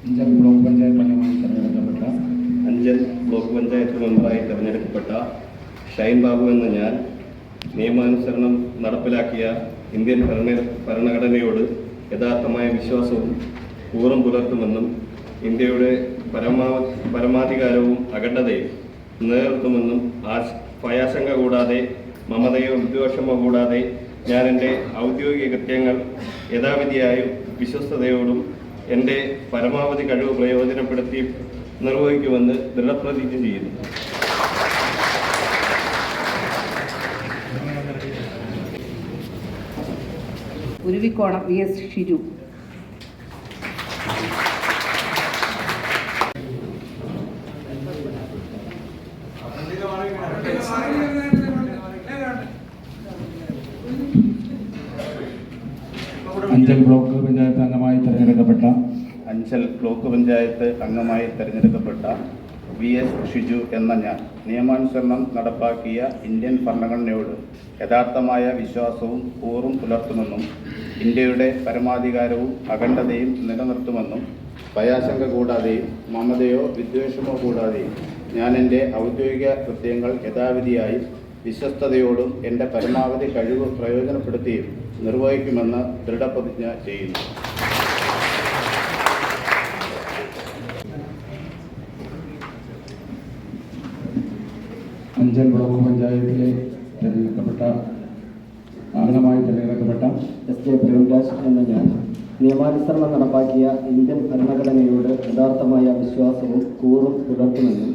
പഞ്ചായത്ത് അംഗമായി തിരഞ്ഞെടുക്കപ്പെട്ട അഞ്ചൽ ബ്ലോക്ക് പഞ്ചായത്ത് മെമ്പറായി തിരഞ്ഞെടുക്കപ്പെട്ട ഷൈൻ ബാബു എന്ന ഞാൻ നിയമാനുസരണം നടപ്പിലാക്കിയ ഇന്ത്യൻ ഭരണ ഭരണഘടനയോട് യഥാർത്ഥമായ വിശ്വാസവും പൂർവം പുലർത്തുമെന്നും ഇന്ത്യയുടെ പരമാ പരമാധികാരവും അഖണ്ഡതയും നിലനിർത്തുമെന്നും ആശ് ഭയാശങ്ക കൂടാതെ മമതയോ വിദ്വേഷമോ കൂടാതെ ഞാൻ എന്റെ ഔദ്യോഗിക കൃത്യങ്ങൾ യഥാവിധിയായും വിശ്വസ്തയോടും എന്റെ പരമാവധി കഴിവ് പ്രയോജനപ്പെടുത്തി നിർവഹിക്കുമെന്ന് ദൃഢപ്രതിജ്ഞ ചെയ്യുന്നു. Uruvikkonam V S Shiju Anchal block panchayat അംഗമായി തിരഞ്ഞെടുക്കപ്പെട്ട അഞ്ചൽ ബ്ലോക്ക് പഞ്ചായത്ത് അംഗമായി തിരഞ്ഞെടുക്കപ്പെട്ട വി എസ് ഷിജു എന്ന ഞാൻ നിയമാനുസരണം നടപ്പാക്കിയ ഇന്ത്യൻ ഭരണഘടനയോട് യഥാർത്ഥമായ വിശ്വാസവും കൂറും പുലർത്തുമെന്നും ഇന്ത്യയുടെ പരമാധികാരവും അഖണ്ഡതയും നിലനിർത്തുമെന്നും ഭയാശങ്ക കൂടാതെയും മമതയോ വിദ്വേഷമോ കൂടാതെയും ഞാൻ എന്റെ ഔദ്യോഗിക കൃത്യങ്ങൾ യഥാവിധിയായും വിശ്വസ്തയോടും എന്റെ പരമാവധി കഴിവ് പ്രയോജനപ്പെടുത്തിയും നിർവഹിക്കുമെന്ന് ദൃഢപ്രതിജ്ഞ ചെയ്യുന്നു. അഞ്ചൽ ബ്ലോക്ക് പഞ്ചായത്തിലെ തിരഞ്ഞെടുക്കപ്പെട്ട അംഗമായി തിരഞ്ഞെടുക്കപ്പെട്ട എസ് കെ പ്രേംരാജ് എന്ന ഞാൻ. നിയമാനുസരണം നടപ്പാക്കിയ ഇന്ത്യൻ ഭരണഘടനയോട് യഥാർത്ഥമായ വിശ്വാസവും കൂറും പുലർത്തുമെന്നും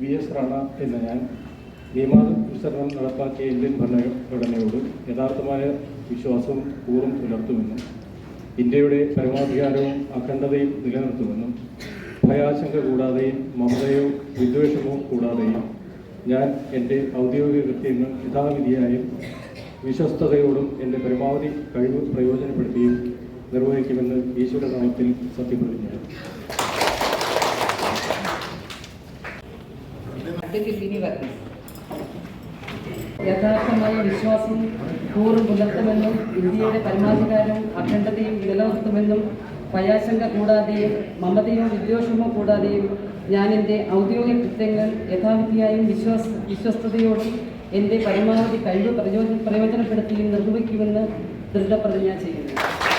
വി എസ് റാണ എന്ന ഞാൻ നിയമാനുസരണം നടപ്പാക്കിയ ഇന്ത്യൻ ഭരണഘടനയോട് യഥാർത്ഥമായ വിശ്വാസവും കൂറും പുലർത്തുമെന്നും ഇന്ത്യയുടെ പരമാധികാരവും അഖണ്ഡതയും നിലനിർത്തുമെന്നും ഭയാശങ്ക കൂടാതെയും മമതയോ വിദ്വേഷമോ കൂടാതെയും ഞാൻ എന്റെ ഔദ്യോഗിക കൃത്യങ്ങൾ യഥാവിധിയായും വിശ്വസ്തയോടും എന്റെ പരമാവധി കഴിവ് പ്രയോജനപ്പെടുത്തിയും നിർവഹിക്കുമെന്ന് ഈശ്വരനാമത്തിൽ സത്യപ്രതിജ്ഞ അഡ്വക്കേറ്റ് വരണം യഥാർത്ഥമായ വിശ്വാസം കൂറും പുലർത്തുമെന്നും ഇന്ത്യയുടെ പരമാധികാരവും അഖണ്ഡതയും നിലനിർത്തുമെന്നും ഭയാശങ്ക കൂടാതെയും മമതയോ വിദ്വേഷമോ കൂടാതെയും ഞാൻ എന്റെ ഔദ്യോഗിക കൃത്യങ്ങൾ യഥാവിധിയായും വിശ്വാസ വിശ്വസ്തയോടും എന്റെ പരമാവധി കഴിവ് പ്രയോജന പ്രയോജനപ്പെടുത്തിയും നിർവഹിക്കുമെന്ന് ദൃഢപ്രതിജ്ഞ ചെയ്യുന്നു.